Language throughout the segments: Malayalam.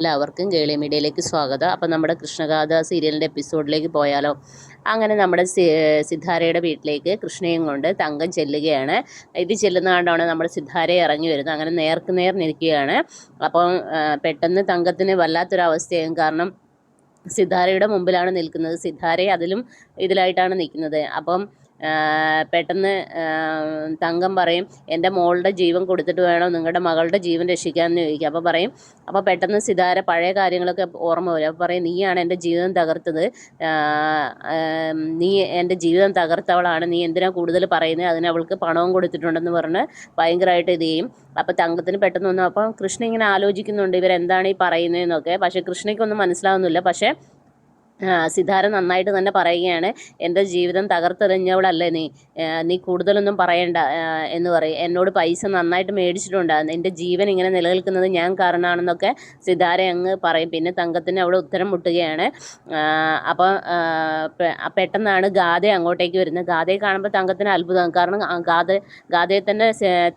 എല്ലാവർക്കും കേളി മീഡിയയിലേക്ക് സ്വാഗതം. അപ്പം നമ്മുടെ കൃഷ്ണഗാഥ സീരിയലിന്റെ എപ്പിസോഡിലേക്ക് പോയാലോ? അങ്ങനെ നമ്മുടെ സിദ്ധാരയുടെ വീട്ടിലേക്ക് കൃഷ്ണയും കൊണ്ട് തങ്കം ചെല്ലുകയാണ്. ഇത് ചെല്ലുന്ന കണ്ടാണ് നമ്മുടെ സിദ്ധാരയെ ഇറങ്ങി വരുന്നത്. അങ്ങനെ നേർക്ക് നേർ നിൽക്കുകയാണ്. അപ്പം പെട്ടെന്ന് തങ്കത്തിന് വല്ലാത്തൊരവസ്ഥയാകും. കാരണം സിദ്ധാരയുടെ മുമ്പിലാണ് നിൽക്കുന്നത്. സിദ്ധാരയെ അതിലും ഇതിലായിട്ടാണ് നിൽക്കുന്നത്. അപ്പം പെട്ടെന്ന് തങ്കം പറയും എന്റെ മോളുടെ ജീവൻ കൊടുത്തിട്ട് വേണം? നിങ്ങളുടെ മകളുടെ ജീവൻ രക്ഷിക്കാമെന്ന് ചോദിക്കും. അപ്പോൾ പറയും അപ്പോൾ പെട്ടെന്ന് സിതാര പഴയ കാര്യങ്ങളൊക്കെ ഓർമ്മ വരും. അപ്പോൾ പറയും നീയാണ് എന്റെ ജീവിതം തകർത്തത്. നീ എന്റെ ജീവിതം തകർത്തവളാണ്. നീ എന്തിനാ കൂടുതൽ പറയുന്നത്? അതിന് അവൾക്ക് പണവും കൊടുത്തിട്ടുണ്ടെന്ന് പറഞ്ഞ് ഭയങ്കരമായിട്ട് ഇത് ചെയ്യും. അപ്പോൾ തങ്കത്തിന് പെട്ടെന്ന് വന്നു അപ്പം കൃഷ്ണ ഇങ്ങനെ ആലോചിക്കുന്നുണ്ട് ഇവരെന്താണ് ഈ പറയുന്നതെന്നൊക്കെ. പക്ഷേ കൃഷ്ണയ്ക്കൊന്നും മനസ്സിലാവുന്നില്ല. പക്ഷേ സിതാര നന്നായിട്ട് തന്നെ പറയുകയാണ്. എന്റെ ജീവിതം തകർത്തെറിഞ്ഞവളല്ലേ നീ? നീ കൂടുതലൊന്നും പറയണ്ട എന്ന് പറയും. എന്നോട് പൈസ നന്നായിട്ട് മേടിച്ചിട്ടുണ്ട്. എന്റെ ജീവൻ ഇങ്ങനെ നിലനിൽക്കുന്നത് ഞാൻ കാരണമാണെന്നൊക്കെ സിതാര അങ്ങ് പറയും. പിന്നെ തങ്കത്തിന് അവിടെ ഉത്തരം മുട്ടുകയാണ്. അപ്പോൾ പെട്ടെന്നാണ് ഗാഥ അങ്ങോട്ടേക്ക് വരുന്നത്. ഗാഥയെ കാണുമ്പോൾ തങ്കത്തിന് അത്ഭുതം. കാരണം ഗാഥ ഗാഥയെ തന്നെ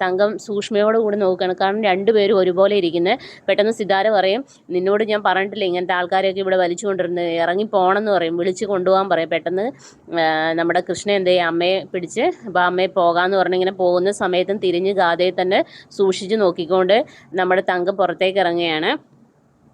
തങ്കം സൂക്ഷ്മയോട് കൂടി നോക്കുകയാണ്. കാരണം രണ്ടുപേരും ഒരുപോലെ ഇരിക്കുന്നത് പെട്ടെന്ന് സിതാര പറയും നിന്നോട് ഞാൻ പറഞ്ഞിട്ടില്ല. ഇങ്ങനത്തെ ആൾക്കാരെയൊക്കെ ഇവിടെ വലിച്ചുകൊണ്ടിരുന്നത് ഇറങ്ങി പോകണമെന്ന് പറയും. വിളിച്ച് കൊണ്ടുപോകാൻ പറയും. പെട്ടെന്ന് നമ്മുടെ കൃഷ്ണൻ എന്ത് ചെയ്യും അമ്മയെ പിടിച്ച് അപ്പോൾ അമ്മയെ പോകാമെന്ന് പറഞ്ഞ് ഇങ്ങനെ പോകുന്ന സമയത്തും തിരിഞ്ഞ് ഗാഥയെ തന്നെ സൂക്ഷിച്ച് നോക്കിക്കൊണ്ട് നമ്മുടെ തങ്ക പുറത്തേക്ക് ഇറങ്ങുകയാണ്.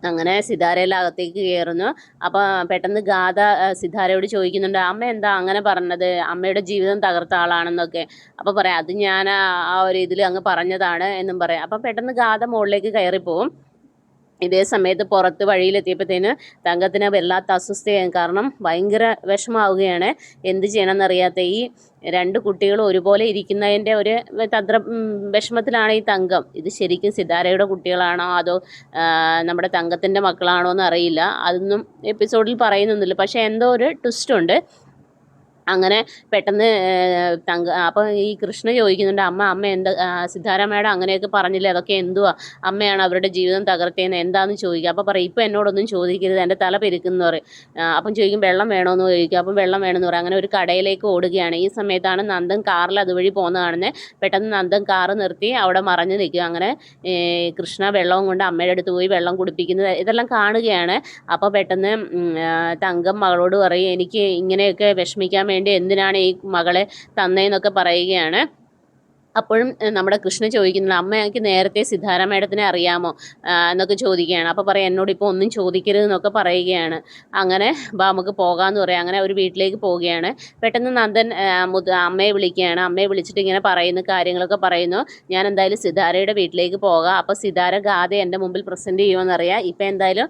അങ്ങനെ സിതാരയെല്ലാം അകത്തേക്ക് കയറുന്നു. അപ്പോൾ പെട്ടെന്ന് ഗാഥ സിതാരയോട് ചോദിക്കുന്നുണ്ട് അമ്മ എന്താ അങ്ങനെ പറഞ്ഞത്? അമ്മയുടെ ജീവിതം തകർത്ത ആളാണെന്നൊക്കെ. അപ്പോൾ പറയാം അത് ഞാൻ ആ ഒരു ഇതിൽ അങ്ങ് പറഞ്ഞതാണ് എന്നും പറയാം. അപ്പോൾ പെട്ടെന്ന് ഗാഥ മുകളിലേക്ക് കയറിപ്പോവും. ഇതേ സമയത്ത് പുറത്ത് വഴിയിലെത്തിയപ്പോഴത്തേന് തങ്കത്തിന് വല്ലാത്ത അസ്വസ്ഥയായി കാരണം ഭയങ്കര വിഷമാവുകയാണ്. എന്ത് ചെയ്യണമെന്നറിയാത്ത ഈ രണ്ട് കുട്ടികൾ ഒരുപോലെ ഇരിക്കുന്നതിന്റെ ഒരു തന്ത്ര വിഷമത്തിലാണ് ഈ തങ്കം. ഇത് ശരിക്കും സിതാരയുടെ കുട്ടികളാണോ അതോ നമ്മുടെ തങ്കത്തിന്റെ മക്കളാണോ എന്ന് അറിയില്ല അതൊന്നും എപ്പിസോഡിൽ പറയുന്നൊന്നുമില്ല. പക്ഷേ എന്തോ ഒരു ട്വിസ്റ്റ് അങ്ങനെ പെട്ടെന്ന് തങ്ക അപ്പോൾ ഈ കൃഷ്ണ ചോദിക്കുന്നുണ്ട് അമ്മ അമ്മ എന്താ സിദ്ധാരാമയുടെ അങ്ങനെയൊക്കെ പറഞ്ഞില്ലേ? അതൊക്കെ എന്തുവാ? അമ്മയാണ് അവരുടെ ജീവിതം തകർത്തേന്ന് എന്താണെന്ന് ചോദിക്കുക? അപ്പോൾ പറയും ഇപ്പം എന്നോടൊന്നും ചോദിക്കരുത് എന്റെ തല പെരുക്കുന്നു പറയും. അപ്പം ചോദിക്കും വെള്ളം വേണമെന്ന് ചോദിക്കുക അപ്പം വെള്ളം വേണമെന്ന് പറയും. അങ്ങനെ ഒരു കടയിലേക്ക് ഓടുകയാണ്. ഈ സമയത്താണ് നന്ദൻ കാറിൽ അതുവഴി പോകുന്ന കാണുന്നത്. പെട്ടെന്ന് നന്ദൻ കാറ് നിർത്തി അവിടെ മറഞ്ഞു നിൽക്കുക. അങ്ങനെ കൃഷ്ണ വെള്ളവും കൊണ്ട് അമ്മയുടെ അടുത്ത് പോയി വെള്ളം കുടിപ്പിക്കുന്നത് ഇതെല്ലാം കാണുകയാണ്. അപ്പോൾ പെട്ടെന്ന് തങ്കം മകളോട് പറയും എനിക്ക് ഇങ്ങനെയൊക്കെ വിഷമിക്കാൻ വേണ്ടി എന്തിനാണ് ഈ മകളെ തന്നേന്നൊക്കെ പറയുകയാണ്. അപ്പോഴും നമ്മുടെ കൃഷ്ണ ചോദിക്കുന്നത് അമ്മ എനിക്ക് നേരത്തെ സിദ്ധാര മേഡത്തിനെ അറിയാമോ? എന്നൊക്കെ ചോദിക്കുകയാണ്. അപ്പോൾ പറയാം എന്നോട് ഇപ്പോൾ ഒന്നും ചോദിക്കരുത് എന്നൊക്കെ പറയുകയാണ്. അങ്ങനെ ബാ നമുക്ക് പോകാമെന്ന് പറയാം. അങ്ങനെ ഒരു വീട്ടിലേക്ക് പോവുകയാണ്. പെട്ടെന്ന് നന്ദൻ അമ്മയെ വിളിക്കുകയാണ്. അമ്മയെ വിളിച്ചിട്ട് ഇങ്ങനെ പറയുന്ന കാര്യങ്ങളൊക്കെ പറയുന്നു. ഞാൻ എന്തായാലും സിതാരയുടെ വീട്ടിലേക്ക് പോകാം. അപ്പോൾ സിതാര ഗാഥ എന്റെ മുമ്പിൽ പ്രസന്റ് ചെയ്യുമെന്നറിയാം ഇപ്പം എന്തായാലും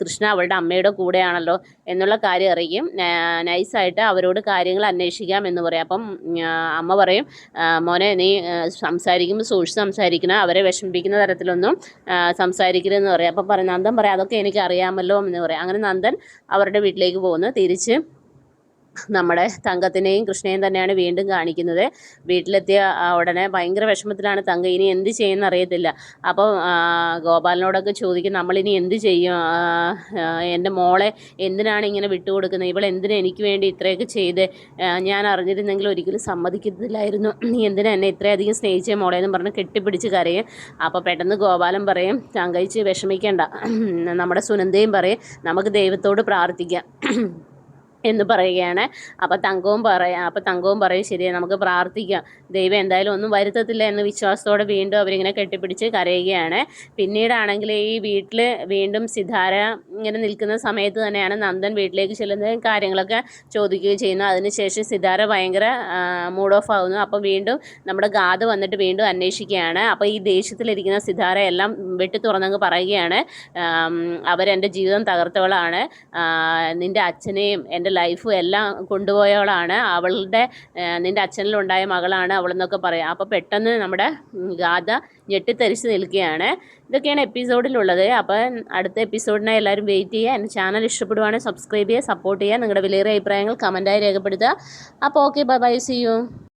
കൃഷ്ണ അവളുടെ അമ്മയുടെ കൂടെയാണല്ലോ എന്നുള്ള കാര്യം അറിയും നൈസായിട്ട് അവരോട് കാര്യങ്ങൾ അന്വേഷിക്കാം എന്ന് പറയാം. അപ്പം അമ്മ പറയും മോനെ നീ സംസാരിക്കുമ്പോൾ സൂക്ഷിച്ച് സംസാരിക്കണം. അവരെ വിഷമിപ്പിക്കുന്ന തരത്തിലൊന്നും സംസാരിക്കരുതെന്ന് പറയാം. അപ്പം പറയും നന്ദൻ പറയാം അതൊക്കെ എനിക്ക് അറിയാമല്ലോ എന്ന് പറയാം. അങ്ങനെ നന്ദൻ അവരുടെ വീട്ടിലേക്ക് പോകുന്നു. തിരിച്ച് നമ്മുടെ തങ്കത്തിനെയും കൃഷ്ണയും തന്നെയാണ് വീണ്ടും കാണിക്കുന്നത്. വീട്ടിലെത്തിയ ഉടനെ ഭയങ്കര വിഷമത്തിലാണ് തങ്ക. ഇനി എന്ത് ചെയ്യുമെന്ന് അറിയത്തില്ല. അപ്പോൾ ഗോപാലനോടൊക്കെ ചോദിക്കും നമ്മളിനി എന്ത് ചെയ്യും? എന്റെ മോളെ എന്തിനാണ് ഇങ്ങനെ വിട്ടുകൊടുക്കുന്നത്? ഇവൾ എന്തിനാ എനിക്ക് വേണ്ടി ഇത്രയൊക്കെ ചെയ്ത്? ഞാൻ അറിഞ്ഞിരുന്നെങ്കിൽ ഒരിക്കലും സമ്മതിക്കത്തില്ലായിരുന്നു. നീ എന്തിനാ എന്നെ ഇത്രയധികം സ്നേഹിച്ച മോളെ? എന്ന് പറഞ്ഞ് കെട്ടിപ്പിടിച്ച് കരയും. അപ്പോൾ പെട്ടെന്ന് ഗോപാലൻ പറയും തങ്കയിച്ച് വിഷമിക്കേണ്ട. നമ്മുടെ സുനന്ദയും പറയും നമുക്ക് ദൈവത്തോട് പ്രാർത്ഥിക്കാം. എന്ന് പറയുകയാണ്. അപ്പോൾ തങ്കവും പറയാം അപ്പോൾ തങ്കവും പറയും ശരി നമുക്ക് പ്രാർത്ഥിക്കാം. ദൈവം എന്തായാലും ഒന്നും വരുത്തത്തില്ല എന്ന വിശ്വാസത്തോടെ വീണ്ടും അവരിങ്ങനെ കെട്ടിപ്പിടിച്ച് കരയുകയാണ്. പിന്നീടാണെങ്കിൽ ഈ വീട്ടിൽ വീണ്ടും സിതാര ഇങ്ങനെ നിൽക്കുന്ന സമയത്ത് തന്നെയാണ് നന്ദൻ വീട്ടിലേക്ക് ചെല്ലുന്നത് കാര്യങ്ങളൊക്കെ ചോദിക്കുകയും ചെയ്യുന്നു അതിനുശേഷം സിതാര ഭയങ്കര മൂഡ് ഓഫ് ആകുന്നു അപ്പോൾ വീണ്ടും നമ്മുടെ ഗാഥ വന്നിട്ട് വീണ്ടും അന്വേഷിക്കുകയാണ്. അപ്പോൾ ഈ ദേഷ്യത്തിലിരിക്കുന്ന സിതാര എല്ലാം വെട്ടി തുറന്നങ്ങ് പറയുകയാണ്. അവരെന്റെ ജീവിതം തകർത്തവളാണ്. നിന്റെ അച്ഛനെയും എന്റെ എന്റെ ലൈഫും എല്ലാം കൊണ്ടുപോയവളാണ്. അവളുടെ നിന്റെ അച്ഛനിലുണ്ടായ മകളാണ് അവളെന്നൊക്കെ പറയാം. അപ്പോൾ പെട്ടെന്ന് നമ്മുടെ ഗാഥ ഞെട്ടിത്തെറിച്ച് നിൽക്കുകയാണ്. ഇതൊക്കെയാണ് എപ്പിസോഡിലുള്ളത് അപ്പോൾ അടുത്ത എപ്പിസോഡിനായി എല്ലാവരും വെയിറ്റ് ചെയ്യുക. എന്റെ ചാനൽ ഇഷ്ടപ്പെടുവാണെങ്കിൽ സബ്സ്ക്രൈബ് ചെയ്യുക സപ്പോർട്ട് ചെയ്യുക. നിങ്ങളുടെ വിലയേറിയ അഭിപ്രായങ്ങൾ കമന്റായി രേഖപ്പെടുത്തുക. അപ്പോൾ okay bye bye see you